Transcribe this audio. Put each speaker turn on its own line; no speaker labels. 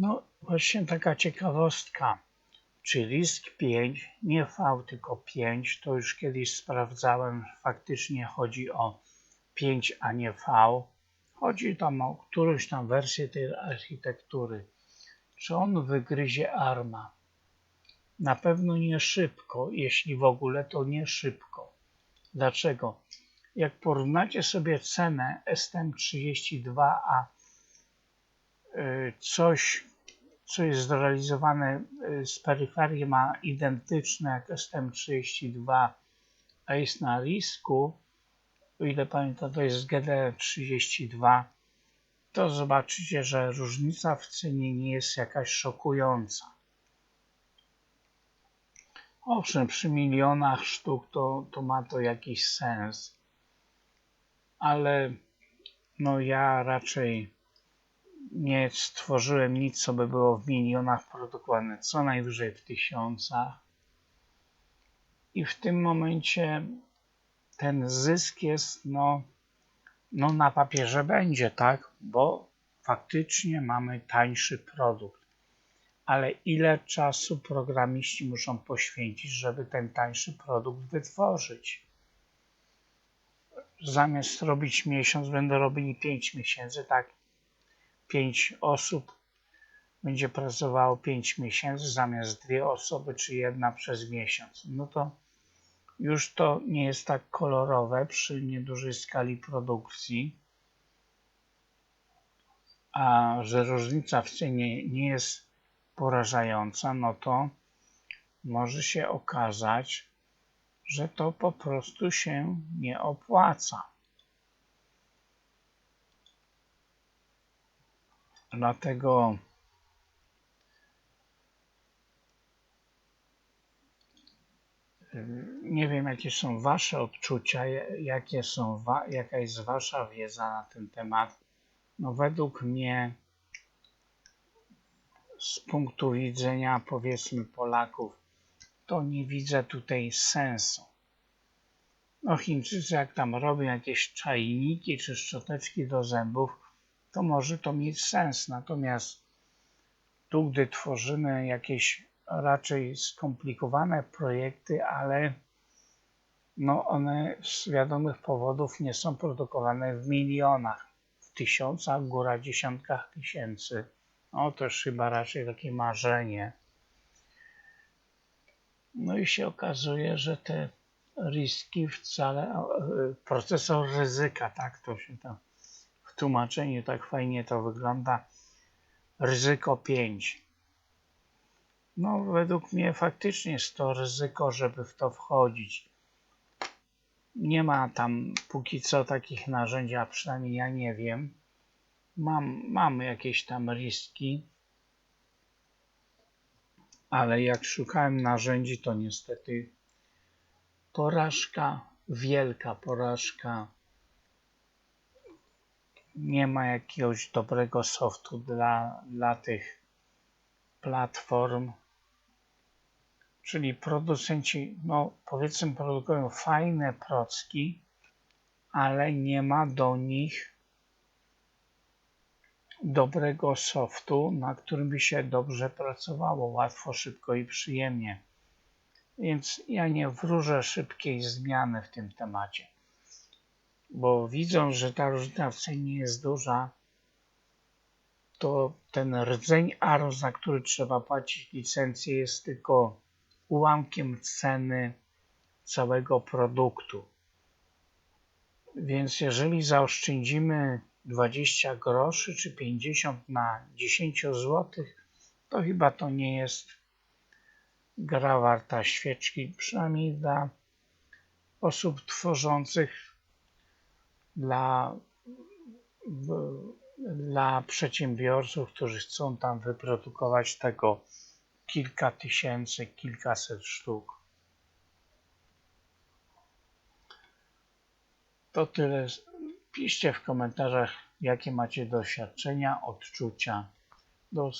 No właśnie taka ciekawostka. Czy risk 5, nie V, tylko 5, to już kiedyś sprawdzałem, faktycznie chodzi o 5, a nie V. Chodzi tam o którąś tam wersję tej architektury. Czy on wygryzie ARMA? Na pewno nie szybko, jeśli w ogóle to nie szybko. Dlaczego? Jak porównacie sobie cenę STM32, a y, coś, co jest zrealizowane y, z peryferii ma identyczne jak STM32, a jest na risku, o ile pamiętam to jest GD32, to zobaczycie, że różnica w cenie nie jest jakaś szokująca. Owszem, przy milionach sztuk to, to ma to jakiś sens, ale no ja raczej nie stworzyłem nic, co by było w milionach produkowane, co najwyżej w tysiącach. I w tym momencie ten zysk jest, no, no na papierze będzie, tak, bo faktycznie mamy tańszy produkt. Ale ile czasu programiści muszą poświęcić, żeby ten tańszy produkt wytworzyć? Zamiast robić miesiąc, będą robili 5 miesięcy, tak? 5 osób będzie pracowało 5 miesięcy zamiast dwie osoby, czy jedna przez miesiąc. No to już to nie jest tak kolorowe przy niedużej skali produkcji, a że różnica w cenie nie jest porażająca, no to może się okazać, że to po prostu się nie opłaca. Dlatego nie wiem, jakie są Wasze odczucia, jakie są jaka jest Wasza wiedza na ten temat. No, według mnie, z punktu widzenia powiedzmy Polaków, to nie widzę tutaj sensu. No, Chińczycy, jak tam robią jakieś czajniki czy szczoteczki do zębów, to może to mieć sens. Natomiast tu, gdy tworzymy jakieś raczej skomplikowane projekty, ale no one z wiadomych powodów nie są produkowane w milionach, w tysiącach, góra dziesiątkach tysięcy. No to już chyba raczej takie marzenie. No i się okazuje, że te riski wcale, procesor ryzyka, tak to się tam tłumaczeniu tak fajnie to wygląda, ryzyko 5 no, według mnie faktycznie jest to ryzyko, żeby w to wchodzić. Nie ma tam póki co takich narzędzi, a przynajmniej ja nie wiem. Mam, mam jakieś tam riski, ale jak szukałem narzędzi, to niestety porażka, wielka porażka. Nie ma jakiegoś dobrego softu dla, dla tych platform czyli producenci, no powiedzmy, produkują fajne procki, ale nie ma do nich dobrego softu, na którym by się dobrze pracowało, łatwo, szybko i przyjemnie. Więc ja nie wróżę szybkiej zmiany w tym temacie, bo widząc, że ta różnica w cenie jest duża, to ten rdzeń ARO, za który trzeba płacić licencję, jest tylko ułamkiem ceny całego produktu. Więc jeżeli zaoszczędzimy 20 groszy czy 50 na 10 zł, to chyba to nie jest gra warta świeczki, przynajmniej dla osób tworzących dla, dla przedsiębiorców, którzy chcą tam wyprodukować tego kilka tysięcy, kilkaset sztuk. To tyle. Piszcie w komentarzach, jakie macie doświadczenia, odczucia. Do usłyszenia.